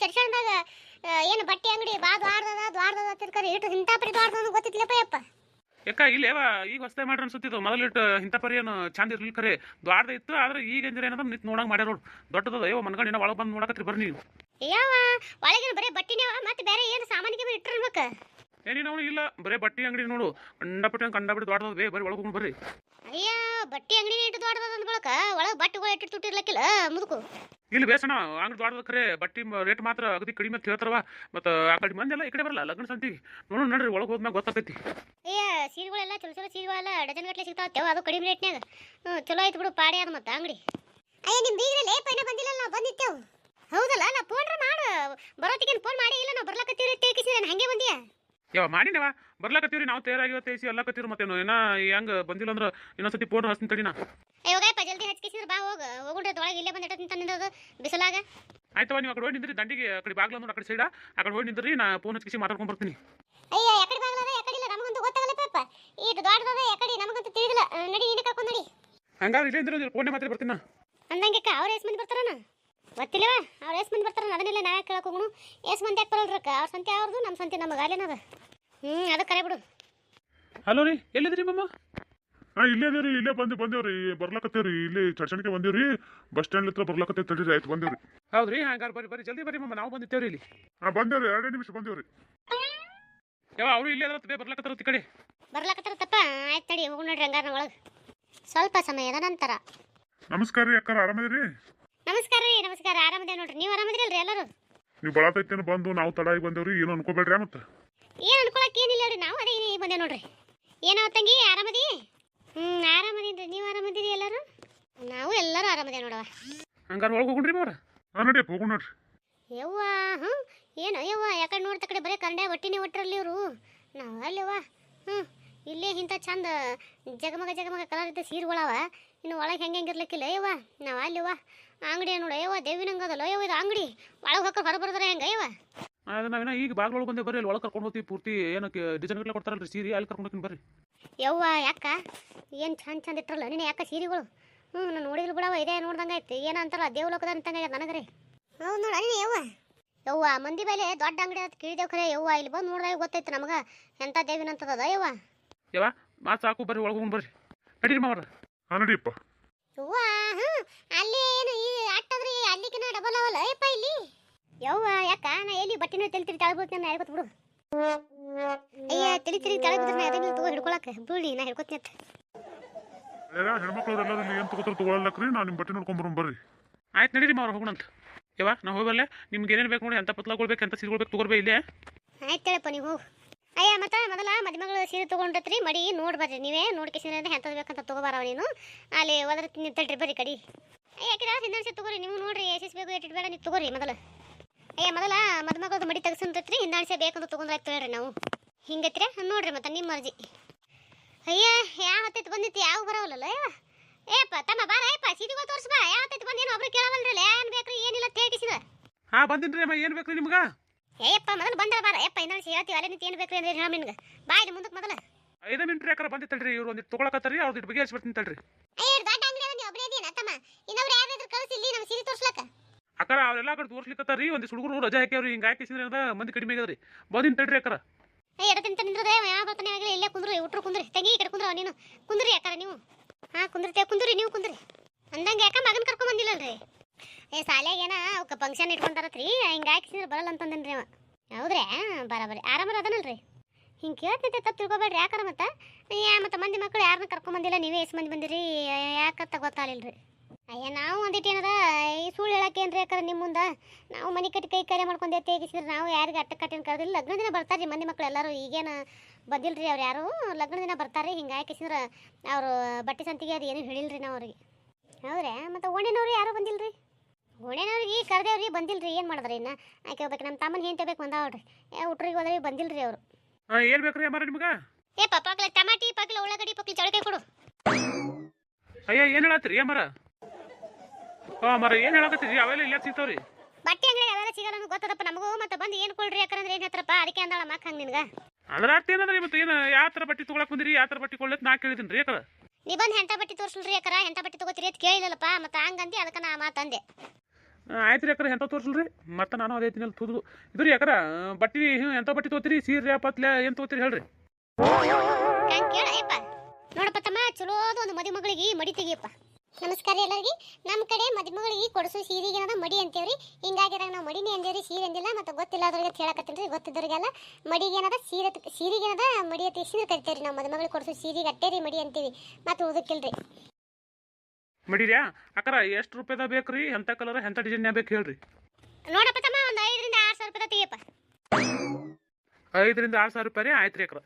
ಚರ್ಚಣದಾಗ ಏನು ಬಟ್ಟೆ ಅಂಗಡಿ ಬಾ ದ್ವಾರದ ದ್ವಾರದದ ತಿರ್ಕರಿ ಇಟ್ಟು ಇಂಥ ಪರಿ ದ್ವಾರದ ಗೊತ್ತಿತ್ಲಪ್ಪ ಯಪ್ಪ. ಯಾಕ ಇಲ್ಲಿ ಯಾವ ಈಗ ಹೊಸ್ತಾಗಿ ಮಾಡ್ರಿ ಅನ್ಸುತ್ತಿದ್ದು ಮೊದಲು ಇಟ್ಟು ಇಂಥ ಪರಿ ಏನು ಚಂದ ಇರ್ಲಿಲ್ಲ ಖರೆ ದ್ವಾರದ ಇತ್ತು ಆದ್ರೆ ಈಗ ಎಂದ್ರೆ ಏನದ ನಿತ್ ನೋಡಂಗ್ ಮಾಡ್ಯಾರ ನೋಡು ದೊಡ್ಡದ ಅಯ್ಯೋ ಮನ್ಗಂಡಿನ ಒಳಗೆ ಬಂದು ನೋಡಕತ್ರಿ ಬರ್ರಿ ನೀವು. ಯಾವ ಒಳಗಿನ ಬರೀ ಬಟ್ಟಿನೇ ಮತ್ತೆ ಬೇರೆ ಏನು ಸಾಮಾನಿಗೆ ಇಟ್ಟಿರ್ಬೇಕು ಏನಿ ನಾವು ಇಲ್ಲ ಬರೇ ಬಟ್ಟಿ ಅಂಗಡಿ ನೋಡು. ಕಂಡಪಟ್ಟಿ ಕಂಡಪಟ್ಟೆ ದೊಡ್ಡದ ಬೇ ಬರೀ ಒಳಗೆ ಹೋಗ್ಕೊಂಡು ಬರ್ರಿ. ಅಯ್ಯ ಬಟ್ಟೆ ಅಂಗಡಿ ಇಟ್ಟು ದೊಡ್ಡದ ಅಂದ್ಕೊಳಕ ಒಳಗೆ ಬಟ್ಟೆಗಳು ಇಟ್ಟು ತುಟ್ಟಿರ್ಲಕ್ಕಿಲ್ಲ ಮುದುಕು. ಇಲ್ಲಿ ಬೇಸಣ ಅಂಗಡಿ ದೊಡ್ಡದ ಖರೆ ಬಟ್ಟಿ ರೇಟ್ ಮಾತ್ರ ಅಗದಿ ಕಡಿಮೆ ಅಂತ ಹೇಳ್ತಾರವ ಮತ್ತು ಆ ಕಡೆ ಮಂದಿ ಎಲ್ಲ ಈ ಕಡೆ ಬರಲ್ಲ ಲಗ್ನ ಸಂತಿ ನೋಡು ನಡ್ರಿ ಒಳಗೆ ಹೋದ್ಮ್ಯಾಗ ಗೊತ್ತಾಗ್ತೈತಿ ಅಯ್ಯ ಸೀರೆಗಳೆಲ್ಲ ಚಲೋ ಚಲೋ ಸೀರೆಗಳೆಲ್ಲ ಡಜನ್ ಗಟ್ಟಲೆ ಸಿಗ್ತಾವ ಅದು ಕಡಿಮೆ ರೇಟ್ನ್ಯಾಗ. ಹ್ಞೂ ಚಲೋ ಆಯ್ತು ಬಿಡು ಪಾಡಿ ಅದು ಮತ್ತೆ ಅಂಗಡಿ. ಅಯ್ಯ ನಿಮ್ಮ ಬೀಗ್ರಲ್ಲಿ ಪೈನ ಬಂದಿಲ್ಲ ನಾವು ಬಂದಿತ್ತೇವು. ಹೌದಲ್ಲ ನಾ ಫೋನ್ರ ಮಾಡು ಬರೋತಿಗೆ ಫೋನ್ ಮಾಡಿ ಇಲ್ಲ ನಾವು ಬರ್ಲಕತ್ತೀವಿ ಟೇಕಿಸಿದ್ರೆ ಹಂಗೆ ಬಂದಿಯಾ? ಯಾವ ಮಾಡಿನವ ಬರ್ಲಾಕತ್ತೀವ್ರಿ ನಾವು ಎಸಿ ಎಲ್ಲಾ ಎಲ್ಲಕತ್ತೀರಿ ಮತ್ತೆ ಏನ ಹೆಂಗ್ ಬಂದಿಲ್ಲ ಅಂದ್ರ ಇನ್ನೊಂದ್ಸತಿ ಫೋನ್ ಹಚ್ತೀನಿ ತಡಿನಾ ಹೋಗಪ್ಪ ಜಲ್ದಿ ಹಚ್ಕಿಸಿದ್ರೆ ಬಾ ಹೋಗ. ಹೋಗುಂಡ್ರೆ ತೊಳಗೆ ಇಲ್ಲೇ ಬಂದಿಟ್ಟ ನಿಂತಂದಿದ್ದು ಬಿಸಲಾಗ. ಆಯ್ತವ ನೀವು ಅಕಡೆ ಕಡೆ ಹೋಗಿ ನಿಂದ್ರಿ ದಂಡಿಗೆ ಆ ಕಡೆ ಬಾಗ್ಲ ಅಂದ್ರೆ ಆ ಕಡೆ ಸೈಡ ಆ. ಕಡೆ ಹೋಗಿ ನಿಂದ್ರಿ ನಾ ಫೋನ್ ಹಚ್ಕಿಸಿ ಮಾತಾಡ್ಕೊಂಡು ಬರ್ತೀನಿ. ಅಯ್ಯ ಯಾಕಡೆ ಬಾಗ್ಲದ ಯಾಕಡೆ ಇಲ್ಲ ನಮಗಂತೂ ಗೊತ್ತಾಗಲ್ಲ ಪಾಪ. ಇಷ್ಟು ದೊಡ್ಡದದ ಯಾಕಡೆ ನಮಗಂತೂ ತಿಳಿದಿಲ್ಲ. ನಡಿ ಇಲ್ಲಿ ಕರ್ಕೊಂಡು ನಡಿ. ಹಂಗಾದ್ರೆ ಇಲ್ಲೇ ಇದ್ರೆ ಫೋನ್ ಮಾತ್ರ ಬರ್ತೀನಿ? ನಾ ಅಂದಂಗೆ ಅವ್ರ ಎಸ್ ಮಂದಿ ಬರ್ತಾರನ ಗೊತ್ತಿಲ್ಲವ ಅವ್ರ ಎಸ್ ಮಂದಿ ಬರ್ತಾರ ಅದನ್ನೆಲ್ಲ ನಾ ಕೇಳಕ್ ಹೋಗುನು ಎಸ್ ಮಂದಿ ಯಾಕೆ ಬರಲ್ರಕ್ಕ ಅವ್ರ ಸಂತೆ ಅವ್ರದ್ದು ನಮ್ಮ ಸಂತೆ ನಮಗೆ ಅಲ್ಲೇನದ ಹ್ಞೂ ಅದು ಕರೆ ಬಿಡು. ಹಲೋ ರೀ ಎಲ್ಲಿದ್ರಿ ಮಮ್ಮ ಹಾ ಇಲ್ಲೇ ಅದೇವ್ರಿ ಇಲ್ಲೇ ಬಂದು ಬಂದೇವ್ರಿ ಬರ್ಲಕತ್ತೇವ್ರಿ ಇಲ್ಲಿ ಚರ್ಚಣಿಕೆ ಬಂದೇವ್ರಿ ಬಸ್ ಸ್ಟ್ಯಾಂಡ್ ಹತ್ರ ಬರ್ಲಕತ್ತೇವ್ ತಡೀರಿ ಆಯ್ತು ಬಂದೇವ್ರಿ. ಹೌದ್ರಿ ಹಂಗಾರೆ ಬರ್ರಿ ಬರ್ರಿ ಜಲ್ದಿ ಬರ್ರಿ ಮಮ್ಮ ನಾವು ಬಂದಿತ್ತೇವ್ರಿ ಇಲ್ಲಿ. ಹಾ ಬಂದೇವ್ರಿ ಎರಡೇ ನಿಮಿಷ ಬಂದೇವ್ರಿ. ಯಾವ ಅವರು ಇಲ್ಲೇ ಅದ್ರ ಬೇ ಬರ್ಲಕತ್ತಾರ ಈ ಕಡೆ. ಬರ್ಲಕತ್ತಾರ ತಪ್ಪ? ಆಯ್ತು ತಡಿ ಹೋಗು ನೋಡ್ರಿ ಹಂಗಾರ ಒಳಗೆ. ಸ್ವಲ್ಪ ಸಮಯದ ನಂತರ. ನಮಸ್ಕಾರ ರೀ ಅಕ್ಕಾರ ಆರಾಮದಿರಿ ನಮಸ್ಕಾರ ರೀ ನಮಸ್ಕಾರ ಆರಾಮದೇ ನೋಡ್ರಿ. ನೀವು ಆರಾಮದಿರಲ್ರಿ ಎಲ್ಲರೂ? ನೀವು ಬಳತೈತೇನು ಬಂದು ನಾವು ತಡ ಆಗಿ ಬಂದೇವ್ರಿ ಏನು ಅನ್ಕೋಬೇಡ್ರಿ ಮತ್ತೆ. ಏನು ಅನ್ಕೊಳಕ್ಕೆ ಏನಿಲ್ಲ ರೀ ನಾವು ಅದೇ ಬಂದೆ ನೋಡ್ರಿ. ಏನೋ ತಂಗಿ ಆರಾಮದಿ? ಹ್ಞೂ ಆರಾಮದೀನಿ ನೀವು ಆರಾಮದಿರಿ ಎಲ್ಲರೂ? ನಾವು ಎಲ್ಲರೂ ಆರಾಮದೇ ನೋಡವ ಹಂಗಾರೆ ಒಳಗೆ ಹೋಗ್ರಿ ಹಾ ಹೋಗೋಣ ನೋಡ್ರಿ. ಯವ್ವ ಹ್ಞೂ ಏನು ಯವ್ವ ಯಾಕಡೆ ನೋಡ್ತ ಕಡೆ ಬರೀ ಕನ್ನಡ ಒಟ್ಟಿನೇ ಒಟ್ಟರಲ್ಲಿ ಇವರು. ನಾವು ಅಲ್ಲವ್ವ? ಹ್ಞೂ ಇಲ್ಲೇ ಇಂಥ ಚಂದ ಜಗಮಗ ಜಗಮಗ ಕಲರ್ ಇದ್ದ ಸೀರೆಗಳವ. ಇನ್ನು ಒಳಗೆ ಹೆಂಗೆ ಹೆಂಗೆ ಇರ್ಲಿಕ್ಕಿಲ್ಲ ಯವ್ವ? ನಾವು ಅಲ್ಲವ್ವ? ಅಂಗಡಿ ನೋಡು ಯವ್ವ ದೇವಿನಂಗದಲ್ಲ ಯವ್ವ ಇದು ಅಂಗಡಿ? ಒಳಗೆ ಹೋಗಿ ಹೊರ ಬರ್ತಾರೆ ಹೆಂಗೆ ಯವ್ವ? ಅದು ನಾವೇನ ಈಗ ಬಾಗ್ಲೊಳಗೆ ಬಂದೆ ಬರ್ರಿ ಅಲ್ಲಿ ಒಳಗೆ ಕರ್ಕೊಂಡು ಹೋಗ್ತೀವಿ ಪೂರ್ತಿ. ಏನಕ್ಕೆ ಡಿಸೈನ್ ಗಟ್ಲೆ ಕೊಡ್ತಾರಲ್ರಿ ಸೀರೆ ಅಲ್ಲಿ ಕರ್ಕೊಂಡು ಹೋಗ್ತೀನಿ ಬರ್ರಿ. ಯವ್ವ ಯಾಕ? ಏನು ಚಂದ ಚಂದ ಇಟ್ರಲ್ಲ ನೀನು ಯಾಕ ಸೀರೆಗಳು? ಹ್ಞೂ ನಾನು ನೋಡಿದ್ರು ಬಿಡವ ಇದೇ ನೋಡ್ದಂಗೆ ಐತಿ ಏನೋ ಅಂತಾರಲ್ಲ ದೇವಲೋಕದ ಅಂತಂಗೆ ನನಗೆ ರೀ ಹೌದು ನೋಡಿ ನೀನು ಯವ್ವ? ಯವ್ವ ಮಂದಿ ಮೇಲೆ ದೊಡ್ಡ ಅಂಗಡಿ ಅಂತ ಕೇಳಿದೇವು ಖರೆ. ಯವ್ವ ಇಲ್ಲಿ ಬಂದು ನೋಡಿದಾಗ ಗೊತ್ತೈತೆ ನಮಗೆ. ಎಂಥ ದೇವಿನ ಅಂತದ ಯವ್ವ? ಯವ್ವ ಮಾತು ಸಾಕು ಬರ್ರಿ ಒಳಗೆ ಹೋಗಿ ಬರ್ರಿ. ನಡೀರಿ ಮಾವ್ರ. ಹಾಂ ನಡಿಯಪ್ಪ ಯವ್ವ ಹ್ಞೂ ಅಲ್ಲಿ ಏನು ಈ ಅಟ್ಟದ್ರಿ ಅಲ್ಲಿಗಿನ ಡಬಲ್ ಅವಲ್ಲ ಯಪ್ಪ ಇಲ್ಲಿ ಯವ್ವ ಯಾಕ ನಾ ಎಲ್ಲಿ ಬಟ್ಟೆನ ತಲೆ ತಿಳಿ ತಳಬೋದು ನಾನು ಹೇಳ್ಕೊತ ಬಿಡು. ಅಯ್ಯ ತಲೆ ತಿಳಿ ತಳಬಿದ್ರೆ ನಾ ಅದನ್ನ ತಗೋ ಹಿಡ್ಕೊಳಕ್ಕೆ ಬೀಳಿ ನಾ ಹಿಡ್ಕೊತೀನಿ ಅಂತ ಎಲ್ಲ ಹೆಣ್ಮಕ್ಳು ಎಲ್ಲರೂ ಇಲ್ಲಿ ಏನು ತಗೋತಾರೆ ತಗೊಳಕ್ರಿ ನಾನು ನಿಮ್ಮ ಬಟ್ಟೆ ನೋಡ್ಕೊಂಬರೋಣ ಬರ್ರಿ. ಆಯ್ತು ನಡೀರಿ ಮಾವ್ರ ಹೋಗೋಣಂತ ಯಾವ ನಾ ಹೋಗಲ್ಲ. ನಿಮ್ಗೆ ಏನೇನು ಬೇಕು ನೋಡಿ ಅಂತ ಪತ್ಲಾಗೊಳ್ಬೇಕು ಅಂತ ಸೀರೆಗಳು ಬೇಕು ತಗೋರ್ಬೇ ಇಲ್ಲೇ. ಆಯ್ತು ಹೇಳಪ್ಪ ನೀವು. ಹೋಗು ಅಯ್ಯ ಮತ್ತೆ ಮೊದಲ ಮದುಮಗಳು ಸೀರೆ ತೊಗೊಂಡತ್ರಿ ಮಡಿ ನೋಡಿ ಬರ್ರಿ ನೀವೇ. ಅಂತ ಎಂಥದ್ದು ಬೇಕಂತ ತೊಗೋಬಾರವ ನೀನು. ಅಲ್ಲಿ ಹೋದ್ರೆ ನಿಂತಳ್ರಿ ಬರ್ರಿ ಕಡಿ. ಅಯ್ಯ ಯಾಕೆ ಹಿಂದಣಿಸಿ ತಗೋರಿ ನೀವು ನೋಡ್ರಿ ಎಷ್ಟ್ ಬೇಕು ಎಟ್ಟಿಟ್ ಬೇಡ ನೀವು ತಗೋರಿ ಮೊದಲು. ಅಯ್ಯ ಮೊದಲ ಮದುಮಗದ ಮಡಿ ತೆಗ್ಸಂತತ್ರಿ ಹಿಂದಾಣಿಸೆ ಬೇಕಂತ ತೊಗೊಂಡ್ರೆ ಆಯ್ತು ಹೇಳ್ರಿ ನಾವು. ಹಿಂಗತ್ರಿ? ನೋಡ್ರಿ ಮತ್ತೆ ನಿಮ್ಮ ಮರ್ಜಿ ಅಯ್ಯ ಯಾವ ಹತ್ತೈತಿ ಬಂದಿತ್ತು? ಯಾವ ಬರವಲ್ಲ ಏಪ್ಪ ತಮ್ಮ ಬಾರ ಏಪ್ಪ ಸೀದಿಗೋ ತೋರಿಸ್ ಬಾ. ಯಾವ ಹತ್ತೈತಿ ಬಂದು ಏನು ಒಬ್ರು ಕೇಳವಲ್ರಲ್ಲ ಏನ್ ಬೇಕ್ರಿ ಏನಿಲ್ಲ ತೇಟಿಸಿದ ಹಾ ಬಂದಿನ್ರಿ ಅಮ್ಮ ಏನ್ ಬೇಕು ನಿಮಗ? ಏಯಪ್ಪ ಮೊದಲು ಬಂದ್ರ ಬಾರ. ಯಪ್ಪ ಇನ್ನೊಂದು ಹೇಳ್ತೀವಿ ಅಲ್ಲೇ ನಿಂತು ಏನು ಬೇಕು ಅಂದ್ರೆ ಹೇಳ ನಿಮಗೆ. ಬಾ ಇಲ್ಲಿ ಮುಂದಕ್ಕೆ ಮೊದಲ. ಐದು ಮಿನಿಟ್ ಯಾಕಾರ ಬಂದಿತ್ತಲ್ರಿ ಇವ್ರು ಒಂದಿಟ್ಟು ತೊಗೊಳಕತ್ತಾರಿ ಅವ್ರದ್ದು ಬಗೆಹರಿಸ್ಬಿಡ್ತೀನಿ ಹಚ್ಬಿಡ್ತೀನಿ ತಡ್ರಿ ಅಯ್ಯ ದೊಡ್ಡ ಅಂಗಡಿ ಅದ ನೀವು ಒಬ್ಬನೇ ಇದೀನ ತಮ್ಮ ಇನ್ನೊಬ್ರು ಯಾರಾದ್ರೂ ಕಳಿಸಿ ಇಲ್ಲಿ ನಮ್ಮ ಸೀರೆ ತೋರ್ಸ್ಲಕ್ಕ ಅಕ್ಕಾರ ಅವರೆಲ್ಲ ಕಡೆ ರೀ ಒಂದಿಷ್ಟು ಹುಡುಗರು ರಜಾ ಹಾಕ್ಯಾವ್ರಿ, ಹಿಂಗೆ ಅದ ಮಂದಿ ಕಡಿಮೆ ಆಗ್ಯದ್ರಿ. ಬಂದಿನ ತಡ್ರಿ ಅಕ್ಕಾರ ಅಯ್ಯ ಎಡತಿಂತ ನಿಂದ್ರದೆ? ಯಾವ ಬರ್ತಾನೆ? ಆಗಲಿ, ಇಲ್ಲೇ ಕುಂದ್ರಿ ಉಟ್ರು ಕುಂದ್ರಿ. ತಂಗಿ ಈ ಕಡೆ ಕುಂದ್ರ, ನೀನು. ಕುಂದ್ರಿ ಯಾಕಾರ ನೀವು? ಹಾಂ ಕುಂದ್ರತೆ ಕುಂದ್ರಿ, ನೀವು ಕುಂದ್ರಿ. ಅಂದಂಗೆ ಯಾಕ ಮಗನ ಕರ್ಕೊಂಡ್ ಬಂದಿಲ್ಲಲ್ರಿ? ಏ, ಸಾಲ್ಯಾಗ ಏನ, ಅವಕ್ಕೆ ಫಂಕ್ಷನ್ ಇಟ್ಕೊಂತಾರತ್ರಿ ಹಿಂಗೆ ಹಾಕಿಸಿದ್ರೆ ಬರಲ್ಲ ಅಂತಂದನ್ರಿ ಅವ. ಹೌದ್ರಿ ಬರಬರಿ. ಆರಾಮರ ಅದನಲ್ರಿ? ಹಿಂಗೆ ಕೇಳ್ತೈತೆ ತಪ್ಪು ತಿಳ್ಕೊಬೇಡ್ರಿ ಯಾಕಾರ ಮತ್ತೆ? ಮತ್ತೆ ಮಂದಿ ಮಕ್ಕಳು ಯಾರನ್ನ ಕರ್ಕೊಂಬಂದಿಲ್ಲ ನೀವೇ ಎಷ್ಟು ಮಂದಿ ಬಂದಿರಿ? ಯಾಕಂತ ಗೊತ್ತಾಗಲಿಲ್ರಿ. ಅಯ್ಯ ನಾವು ಒಂದಿಟ್ಟು ಏನದ ಈ ಸುಳ್ಳು ಹೇಳಕ್ಕೇನ್ರಿ ಯಾಕಂದ್ರೆ ನಿಮ್ಮ ಮುಂದೆ? ನಾವು ಮನೆ ಕಟ್ಟಿ ಕೈ ಕರೆ ಮಾಡ್ಕೊಂಡು ತೇಗಿಸಿದ್ರೆ ನಾವು ಯಾರಿಗೆ ಅಟ್ಟ ಕಟ್ಟಿನ ಕರೆದಿಲ್ಲ ಲಗ್ನ ದಿನ ಬರ್ತಾರೆ ಮಂದಿ ಮಕ್ಳು ಎಲ್ಲರೂ. ಈಗೇನು ಬಂದಿಲ್ರಿ ಅವ್ರು ಯಾರು? ಲಗ್ನ ದಿನ ಬರ್ತಾರೆ ಹಿಂಗೆ ಹಾಕಿಸಿದ್ರೆ ಅವರು ಬಟ್ಟೆ ಸಂತಿಗೆ ಅದು ಏನೂ ಹೇಳಿಲ್ರಿ ನಾವು ಅವ್ರಿಗೆ. ಹೌದ್ರಾ? ಮತ್ತು ಓಣಿನವ್ರು ಯಾರೂ ಬಂದಿಲ್ರಿ? ಓಣಿನವ್ರಿಗೆ ಕರೆದೇವ್ರಿ ಬಂದಿಲ್ರಿ ಏನು ಮಾಡಿದ್ರಿ ಇನ್ನು? ಆಕೆ ಹೋಗ್ಬೇಕು ನಮ್ಮ ತಮ್ಮನ ಏನು ತಗೋಬೇಕು ಬಂದಾವ್ರಿ ಏ ಹುಟ್ರಿಗೆ ಹೋದ್ರಿ ಬಂದಿಲ್ರಿ ಅವರು. ಏನು ಬೇಕು ರೀ ಅಮ್ಮ ನಿಮ್ಗೆ? ಏ ಪಪ್ಪಾಕ್ಲ ಟಮಾಟಿ ಪಕ್ಲ ಉಳ್ಳಾಗಡ್ಡಿ ಪಕ್ಲ ಚಳಕೆ ಕೊಡು. ಅಯ್ಯ ಏನು ಅಮ್ಮಾರ? ಹಾಂ ಮರ ಏನು ಹೇಳಕತ್ತೀರಿ ಅವೆಲ್ಲ ಇಲ್ಲ ಸಿಗ್ತಾವ್ರಿ. ಬಟ್ಟೆ ಅಂಗಡಿ ಅವೆಲ್ಲ ಸಿಗಲ್ಲ ಅನ್ನೋದು ಗೊತ್ತದಪ್ಪ. ನಮಗೂ ಮತ್ತೆ ಬಂದು ಏನು ಕೊಡ್ರಿ ಯಾಕಂದ್ರೆ ಏನು ಹೇಳ್ತಾರಪ್ಪ? ಅದಕ್ಕೆ ಅಂದಾಳ ಮಕ್ಕ ಹಂಗೆ ನಿನ್ಗೆ. ಅದ್ರ ಅರ್ಥ ಏನಂದ್ರೆ ಮತ್ತೆ ಏನು ಯಾವ ಥರ ಬಟ್ಟೆ ತೊಗೊಳಕ್ ಬಂದಿರಿ? ಯಾವ ಥರ ಬಟ್ಟೆ ಕೊಳ್ಳತ್ ನಾ ಕೇಳಿದ್ದೀನಿ ರೀ ನೀ ಬಂದು ಎಂಥ ಬಟ್ಟೆ ತೋರಿಸ್ಲ್ರಿ ಯಾಕರ ಎಂಥ ಬಟ್ಟೆ ತಗೋತೀರಿ ಅಂತ ಕೇಳಿಲ್ಲಪ್ಪ ಮತ್ತೆ ಹಂಗಂದಿ ಅದಕ್ಕೆ ನಾ ಮಾತಂದೆ ಆಯ್ತು ರೀ ಯಾಕರ ಎಂತ ತೋರಿಸಲ್ರಿ. ಮತ್ತೆ ನಾನು ಅದೇ ತಿನ್ನಲ್ ತುದು. ಇದು ರೀ ಯಾಕರ ಬಟ್ಟಿ ಎಂತ ಬಟ್ಟಿ ತೋತಿರಿ ಸೀರೆ ಪತ್ಲೆ ಏನು ತೋತಿರಿ ಹೇಳ್ರಿ. ಹಂಗ ಕೇಳ ಯಪ್ಪ ನೋಡಪ್ಪ ತಮ್ಮ ಚಲೋದು ಒಂದು ಮದಿ ಮಗಳಿಗೆ ಮಡಿ ತೆಗಿಯಪ್ಪ. ನಮಸ್ಕಾರ ಎಲ್ಲರಿಗೆ. ನಮ್ಮ ಕಡೆ ಮದುಮಗಳಿಗೆ ಕೊಡಿಸೋ ಸೀರೆಗೆ ಏನದ ಮಡಿ ಅಂತೇವ್ರಿ. ಹಿಂಗಾಗಿ ಅದ್ರಾಗ ನಾವು ಮಡಿನೇ ಅಂದೇವ್ರಿ ಸೀರೆ ಅಂದಿಲ್ಲ. ಮತ್ತು ಗೊತ್ತಿಲ್ಲದವ್ರಿಗೆ ಹೇಳಕತ್ತೀನಿ ಗೊತ್ತಿದ್ದವ್ರಿಗೆಲ್ಲ ಮಡಿಗೆ ಏನದ ಸೀರೆ ಸೀರೆಗೆ ಏನದ ಮಡಿ ಅಂತ ಸೀರೆ ಕರಿತೇವ್ರಿ ನಾವು ಮದುಮಗಳಿಗೆ ಕೊಡಿಸೋ ಸೀರೆಗೆ ಅಟ್ಟೇರಿ ಮಡಿ ಅಂತೀವಿ. ಮತ್ತು ಉದಕ್ಕಿಲ್ರಿ ಮಡಿರ್ಯಾ ಅಕ್ಕರ ಎಷ್ಟು ರೂಪಾಯಿದ ಬೇಕು ರೀ ಎಂಥ ಕಲರ್ ಎಂಥ ಡಿಸೈನ್ ಬೇಕು ಹೇಳ್ರಿ. ನೋಡಪ್ಪ ತಮ್ಮ ಒಂದು ಐದರಿಂದ ಆರು ಸಾವಿರ ರೂಪಾಯಿ ತೆಗಿಯಪ್ಪ. ಐದರಿಂದ ಆರು ಸಾವಿರ ರೂಪಾಯಿ ರೀ ಆಯ್ತು ರೀ ಅಕ್ಕರ.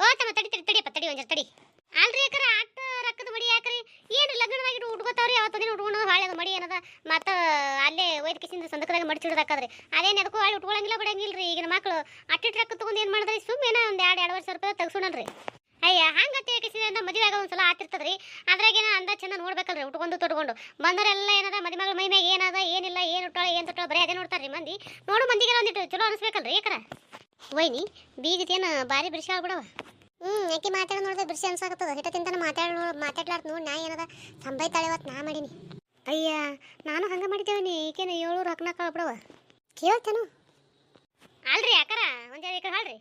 ಓ ತಮ್ಮ ತಡಿ ತಡಿ ತಡಿಯಪ್ಪ ತಡಿ ಒಂದು ತಡಿ. ಅಲ್ರಿ ಯಾಕರ ಆಟ ರೊಕ್ಕದ ಮಡಿ ಯಾಕ್ರಿ ಏನು ಲಗ್ನದಾಗ ಇಟ್ಟು ಉಟ್ಕೋತಾವ್ರಿ ಅವತ್ತು ದಿನ ಉಟ್ಕೊಂಡು ಹೊಳೆ ಅದು ಮಡಿ ಏನದ ಮತ್ತು ಅಲ್ಲೇ ಒಯ್ದ ಕಿಸಿಂದ ಸಂದಕದಾಗ ಮಡಿಚಿಡ್ದಾಕದ್ರಿ ಅದೇನು ಅದಕ್ಕೂ ಹೊಳೆ ಉಟ್ಕೊಳಂಗಿಲ್ಲ ರೀ ಈಗಿನ ಮಕ್ಕಳು ಅಟ್ಟಿ ಟ್ರಕ್ ತಗೊಂಡು ಏನು ಮಾಡಿದ್ರಿ? ಸುಮ್ಮನೆ ಒಂದು ಎರಡು ಎರಡು ವರ್ಷ ರೂಪಾಯಿ ತೆಗ್ಸೋಣಲ್ರಿ ಅಯ್ಯ ಹಂಗತ್ತೆ ಕಿಸಿದ ಮದುವೆಗ ಒಂದ್ಸಲ ಆತಿರ್ತದ್ರಿ. ಅದ್ರಾಗೇನ ಅಂದ ಚಂದ ನೋಡ್ಬೇಕಲ್ರಿ, ಉಟ್ಕೊಂಡು ತೊಡ್ಕೊಂಡು. ಬಂದವರೆಲ್ಲ ಏನದ ಮದಿ ಮಗಳ ಮೈ ಮ್ಯಾಗ ಏನದ, ಏನಿಲ್ಲ, ಏನು ಉಟ್ಟಾಳ ಏನು ತೊಟ್ಟಾಳ ಬರೀ ಅದೇ ನೋಡ್ತಾರ್ರಿ ಮಂದಿ. ನೋಡು ಮಂದಿಗೆಲ್ಲ ಒಂದಿಟ್ಟು ಚಲೋ ಅನಿಸ್ಬೇಕಲ್ರಿ ಯಾಕರ ವೈನಿ ಬೀಗತೇನು ಭಾರಿ ಬಿಡಿಸಾಳ ಬಿಡವ ಹ್ಞೂ ಯಾಕೆ ಮಾತಾಡೋ ನೋಡಿದ್ರೆ ಬಿರ್ಸಿ ಅನ್ಸಾಕತ್ತದ? ಹಿಟ ತಿಂತಾನೆ ಮಾತಾಡೋ ಮಾತಾಡ್ಲಾರ್ದು ನೋಡಿ, ನಾ ಏನದ, ಸಂಬೈತಾಳೆ ಇವತ್ತು ನಾ ಮಾಡೀನಿ. ಅಯ್ಯ, ನಾನು ಹಂಗ ಮಾಡಿದ್ದೇವನಿ, ಈಕೇನು ಏಳ್ನೂರು ಹಕ್ಕನ ಬಿಡವ ಕೇಳ್ತೇನು. ಅಲ್ರಿ ಅಕ್ಕರ ಒಂದೇ ಈ ಕಡೆ ಹೇಳ್ರಿ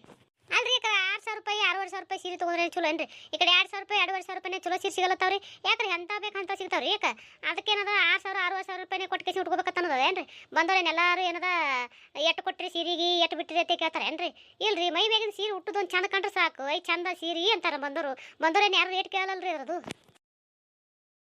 ಅಲ್ರಿ ಈ ಆರು ಸಾವಿರ ರೂಪಾಯಿ, ಆರೂವರೆ ಸಾವಿರ ರೂಪಾಯಿ ಸೀರೆ ತೊಗೊಂಡ್ರೆ ಚಲೋ ಏನ್ರಿ? ಈ ಕಡೆ ಎರಡು ಸಾವಿರ ರೂಪಾಯಿ, ಎರಡುವರೆ ಸಾವಿರ ರೂಪಾಯಿ ಚಲೋ ಸೀರೆ ಸಿಗಲತ್ತಾವ್ರಿ? ಯಾಕ್ರಿ ಎಂತ ಬೇಕಂತ ಸಿಗ್ತಾವ್ರಿ ಯಾಕ ಅದಕ್ಕೇನದ ಆರು ಸಾವಿರ, ಆರೂವರೆ ಸಾವಿರ ರೂಪಾಯಿ ಕೊಟ್ಟು ಕೇಸಿ ಉಟ್ಕೋಬೇಕಂತ ಏನ್ರಿ? ಬಂದವ್ರೇನು ಎಲ್ಲಾರು ಏನದ ಎಟ್ಟು ಕೊಟ್ರಿ ಸೀರೆಗೆ ಎಟ್ಟು ಬಿಟ್ಟಿರಿ ಅಂತ ಕೇಳ್ತಾರೆ ಏನ್ರಿ? ಇಲ್ರಿ, ಮೈ ಮ್ಯಾಗಿನ ಸೀರೆ ಹುಟ್ಟುದೊಂದು ಚಂದ ಕಂಡ್ರೆ ಸಾಕು. ಐ, ಚಂದ ಸೀರೆ ಅಂತಾರೆ ಬಂದವರು. ಬಂದವ್ರೇನು ಯಾರು ರೇಟ್ ಕೇಳಲ್ರಿ ಅದ್ರದ್ದು?